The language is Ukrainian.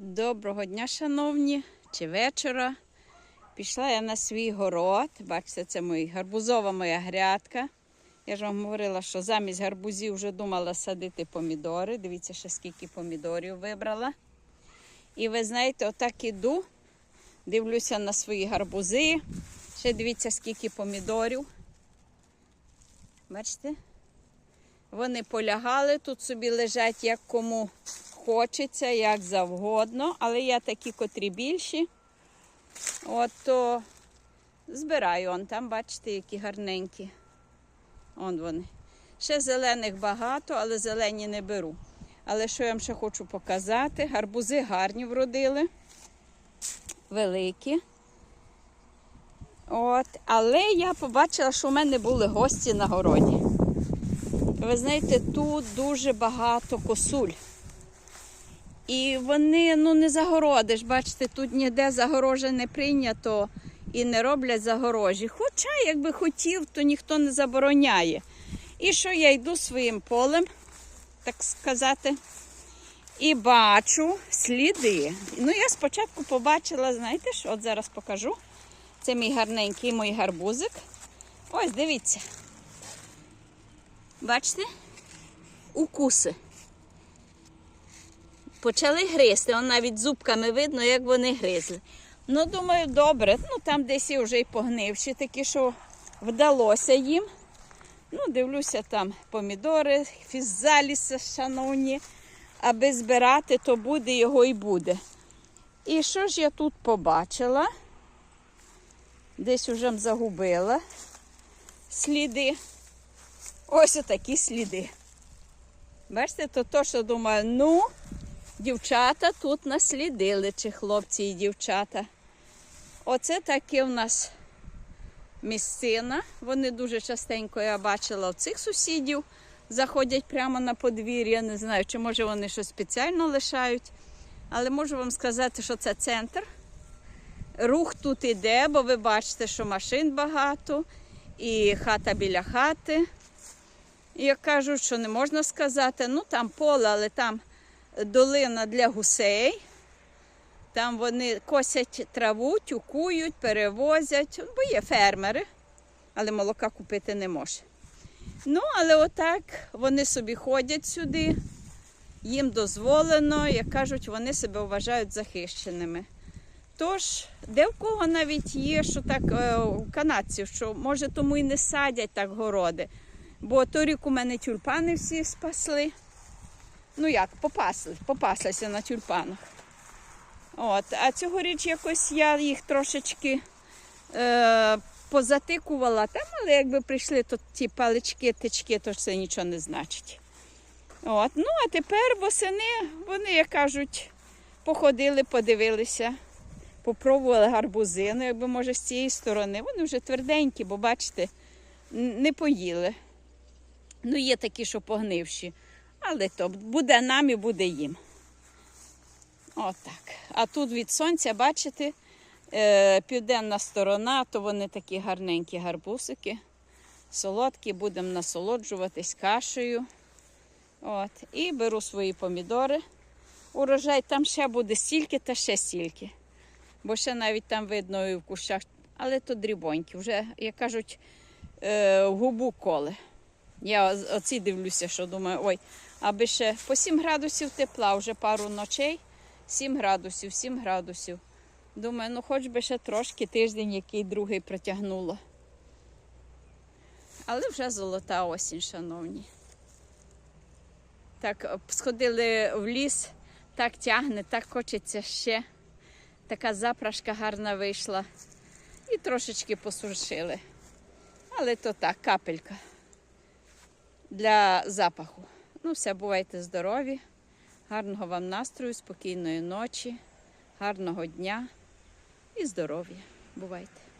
Доброго дня, шановні, чи вечора. Пішла я на свій город. Бачите, це мій гарбузова моя грядка. Я ж вам говорила, що замість гарбузів вже думала садити помідори. Дивіться, ще скільки помідорів вибрала. І ви знаєте, отак іду, дивлюся на свої гарбузи. Ще дивіться, скільки помідорів. Бачите? Вони полягали, тут собі лежать як кому хочеться, як завгодно, але я такі, котрі більші. От то збираю он там, бачите, які гарненькі. Он вони. Ще зелених багато, але зелені не беру. Але що я вам ще хочу показати? Гарбузи гарні вродили, великі. От, але я побачила, що в мене були гості на городі. Ви знаєте, тут дуже багато косуль. І вони ну, не загородиш. Бачите, тут ніде загорожа не прийнято і не роблять загорожі. Хоча, якби хотів, то ніхто не забороняє. І що я йду своїм полем, так сказати, і бачу сліди. Ну, я спочатку побачила, знаєте що, от зараз покажу. Це мій гарненький мій гарбузик. Ось, дивіться. Бачите? Укуси. Почали гризти, он навіть зубками видно, як вони гризли. Ну, думаю, добре. Ну, там десь і вже й погнивші, такі, що вдалося їм. Ну, дивлюся, там помідори, фізаліси, шановні. Аби збирати, то буде його і буде. І що ж я тут побачила? Десь уже загубила сліди. Ось отакі сліди. Бачите, то то, що думаю, ну, дівчата тут наслідили, чи хлопці і дівчата. Оце таке в нас місцина. Вони дуже частенько я бачила в цих сусідів. Заходять прямо на подвір'я. Не знаю, чи може вони щось спеціально лишають. Але можу вам сказати, що це центр. Рух тут іде, бо ви бачите, що машин багато, і хата біля хати. Як кажуть, що не можна сказати, ну там поле, але там долина для гусей. Там вони косять траву, тюкують, перевозять, бо є фермери, але молока купити не може. Ну, але отак вони собі ходять сюди, їм дозволено, як кажуть, вони себе вважають захищеними. Тож, де в кого навіть є, що так е, у канадців, що може тому і не садять так городи. Бо торік у мене тюльпани всі спасли. Ну як, попасли, попаслися на тюльпанах. От, а цьогоріч якось я їх трошечки е, позатикувала там, але якби прийшли то ті палички, тички, то це нічого не значить. От, ну, а тепер восени, вони, як кажуть, походили, подивилися, попробували гарбузину, якби може з цієї сторони. Вони вже тверденькі, бо бачите, не поїли. Ну, є такі, що погнивші. Але то буде нам і буде їм. Отак. А тут від сонця, бачите, е, південна сторона, то вони такі гарненькі гарбусики. Солодкі, будемо насолоджуватись кашею. От. І беру свої помідори. Урожай там ще буде стільки та ще стільки. Бо ще навіть там видно і в кущах, але то дрібонькі. Вже, як кажуть, е, губу коле. Я оці дивлюся, що думаю, ой, аби ще по 7 градусів тепла, вже пару ночей, 7 градусів, 7 градусів. Думаю, ну хоч би ще трошки тиждень, який другий протягнуло. Але вже золота осінь, шановні. Так, е, сходили в ліс, так тягне, так хочеться ще. Така запрашка гарна вийшла. І трошечки посушили. Але то так, капелька для запаху. Ну, все, бувайте здорові, гарного вам настрою, спокійної ночі, гарного дня і здоров'я. Бувайте!